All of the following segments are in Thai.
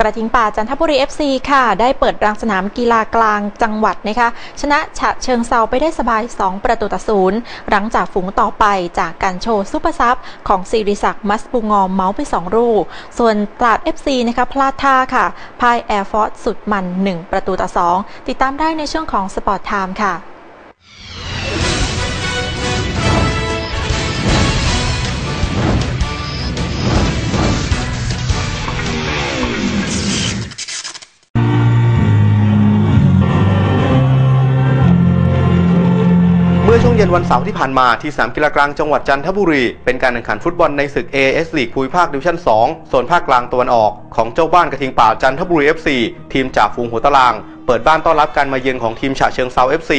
กระทิงป่าจันทบุรี FC ค่ะ ได้เปิดรังสนามกีฬากลางจังหวัดนะคะ ชนะฉะเชิงเซาไปได้สบาย 2 ประตูต่อศูนย์หลังจากฝูงต่อไปจากการโชว์ซุปเปอร์ซับของศิริศักดิ์มัสปูงอมเมาส์ไป2ลูส่วนตราด FC นะคะพลาดท่าค่ะพายแอร์ฟอร์สสุดมัน 1 ประตูต่อ 2 ติดตามได้ในช่วงของสปอร์ตไทม์ค่ะ ช่วงเย็นวันเสาร์ที่ผ่านมาที่สนามกีฬากลางจังหวัดจันทบุรี เป็นการแข่งขันฟุตบอลในศึก AS League ภูมิภาคดิวิชั่น 2 โซนภาคกลางตะวันออก ของเจ้าบ้านกระทิงป่าจันทบุรี FC ทีมจากฝูงหัวตาราง เปิดบ้านต้อนรับการมาเยือนของทีมฉะเชิงเซา FC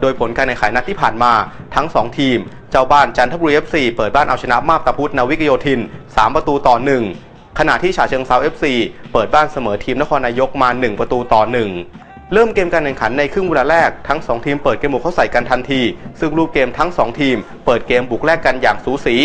โดยผลการแข่งขันนัดที่ผ่านมาทั้ง 2 ทีม เจ้าบ้านจันทบุรี FC เปิดบ้านเอาชนะมาบตาพุธนาวิกโยธิน 3 ประตูต่อ 1 ขณะที่ฉะเชิงเซา FC เปิดบ้านเสมอทีมนครนายกมา 1 ประตูต่อ 1 เริ่มเกมการแข่งขันในครึ่งเวลาแรกทั้ง 2 ทีมเปิดเกมบุกเข้าใส่กันทันที ซึ่งรูปเกมทั้ง 2 ทีม เปิดเกมบุกแลกกันอย่างสูสี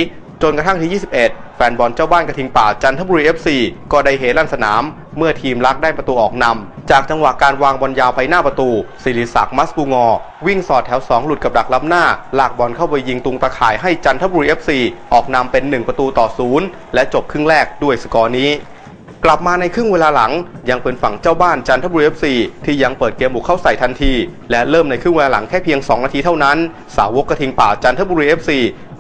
จนกระทั่งที่ 21 แฟนบอลเจ้าบ้านกระทิงป่าจันทบุรี FC ก็ได้เฮลั่นสนาม เมื่อทีมลักได้ประตูออกนำจากจังหวะการวางบอลยาวไปหน้าประตูศิริศักดิ์มัสบูงอ วิ่งสอดแถว 2 หลุดกับดักล้ำหน้า ลากบอลเข้าไปยิงตุงตะข่ายให้จันทบุรี FC ออกนำเป็น 1 ประตูต่อศูนย์และจบครึ่งแรกด้วยสกอร์นี้ กลับมาในครึ่งเวลาหลัง ยังเป็นฝั่งเจ้าบ้านจันทบุรี FC ที่ยังเปิดเกมบุกเข้าใส่ทันที และเริ่มในครึ่งเวลาหลังแค่เพียง 2 นาทีเท่านั้น สาวกกระทิงป่าจันทบุรี FC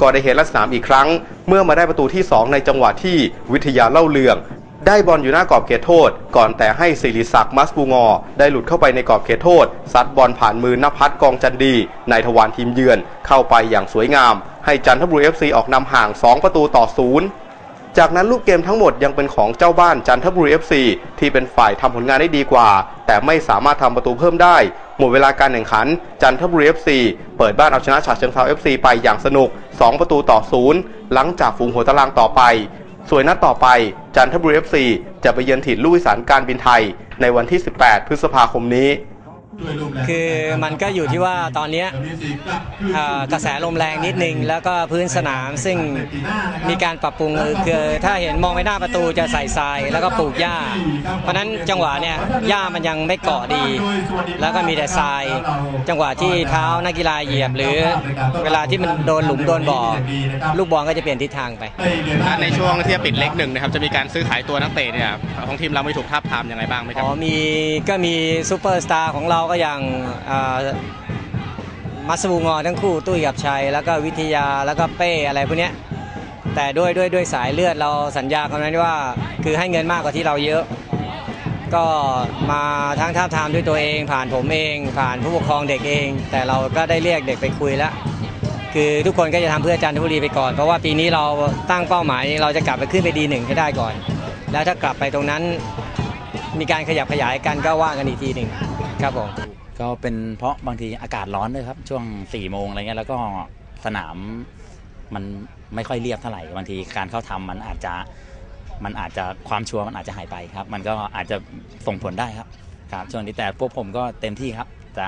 ก็ได้เห็นลักษณะอีกครั้ง เมื่อมาได้ประตูที่ 2 ในจังหวะที่วิทยาเล่าเลืองได้บอลอยู่หน้ากรอบเขตโทษ ก่อนแต่ให้ศิริศักดิ์มัสบูงอ ได้หลุดเข้าไปในกรอบเขตโทษซัดบอลผ่านมือนภัสกองจันดีในทวารทีมเยือนเข้าไปอย่างสวยงาม ให้จันทบุรี FC ออกนำห่าง 2 ประตูต่อศูนย์ จากนั้นลูกเกมทั้งหมดยังเป็นของเจ้าบ้านจันทบุรี FC ที่เป็นฝ่ายทำผลงานได้ดีกว่า แต่ไม่สามารถทำประตูเพิ่มได้ หมดเวลาการแข่งขัน จันทบุรี FC เปิดบ้านเอาชนะฉะเชิงเทรา FC ไปอย่างสนุก 2 ประตูต่อศูนย์หลังจากฝูงหัวตารางต่อไป ส่วนนัดต่อไป จันทบุรี FC จะไปเยือนถิ่นลูกวิสานการบินไทย ในวันที่ 18 พฤษภาคมนี้ คือมันก็อยู่ที่ว่าตอนเนี้ยเอ่อกระแสลมแรงนิดนึง แล้วก็พื้นสนามซึ่งมีการปรับปรุงคือถ้าเห็นมองไปหน้าประตูจะใส่ทรายแล้วก็ปลูกหญ้า เพราะฉะนั้นจังหวะเนี่ยหญ้ามันยังไม่เกาะดี แล้วก็มีแต่ทราย จังหวะที่เท้านักกีฬาเหยียบ หรือเวลาที่มันโดนหลุมโดนบ่อลูกบอลก็จะเปลี่ยนทิศทางไป ในช่วงที่จะปิดเล็กหนึ่งนะครับจะมีการซื้อขายตัวนักเตะเนี่ยของทีมเราไม่ถูกทับทามยังไงบ้างไหมครัอ๋บอมีก็มีซูเปอร์สตาร์ของเราก็อย่างมัสบูงอทั้งคู่ตุ้ยกับชัย แล้วก็วิทยาแล้วก็เป้อะไรพวกนี้แต่ด้วยด้วยด้วยสายเลือดเราสัญญากันไว้ว่า คือให้เงินมากกว่าที่เราเยอะ ก็มาทั้งท้าทามด้วยตัวเอง ผ่านผมเอง ผ่านผู้ปกครองเด็กเอง แต่เราก็ได้เรียกเด็กไปคุยแล้วคือทุกคนก็จะทำเพื่อจันทบุรีไปก่อน เพราะว่าปีนี้เราตั้งเป้าหมายเราจะกลับไปขึ้นไปดีหนึ่งให้ได้ก่อน แล้วถ้ากลับไปตรงนั้นมีการขยับขยายกันก็ว่ากันอีกทีหนึ่ง ครับผมก็เป็นเพราะบางทีอากาศร้อนด้วยครับ ช่วง4ี่โมงอะไรเงี้ยแล้วก็สนามมันไม่ค่อยเรียบเท่าไหร่บางทีการเข้าทำมันอาจจะมันอาจจะความชัวร์มันอาจจะหายไปครับ มันก็อาจจะส่งผลได้ครับครับช่วงนี้แต่พวกผมก็เต็มที่ครับ จะ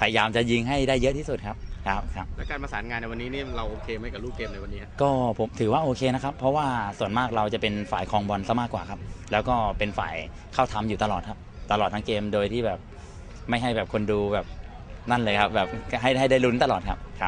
พยายามจะยิงให้ได้เยอะที่สุดครับครับครับและการประสานงานในวันนี้นี่เราโอเคไหมกับลูกเกมในวันนี้ครับก็ผมถือว่าโอเคนะครับ เพราะว่าส่วนมากเราจะเป็นฝ่ายครองบอลซะมากกว่าครับ แล้วก็เป็นฝ่ายเข้าทำอยู่ตลอดครับ ตลอดทั้งเกมโดยที่แบบ ไม่ให้แบบคนดูแบบนั่นเลยครับแบบให้ให้ได้ลุ้นตลอดครับครับ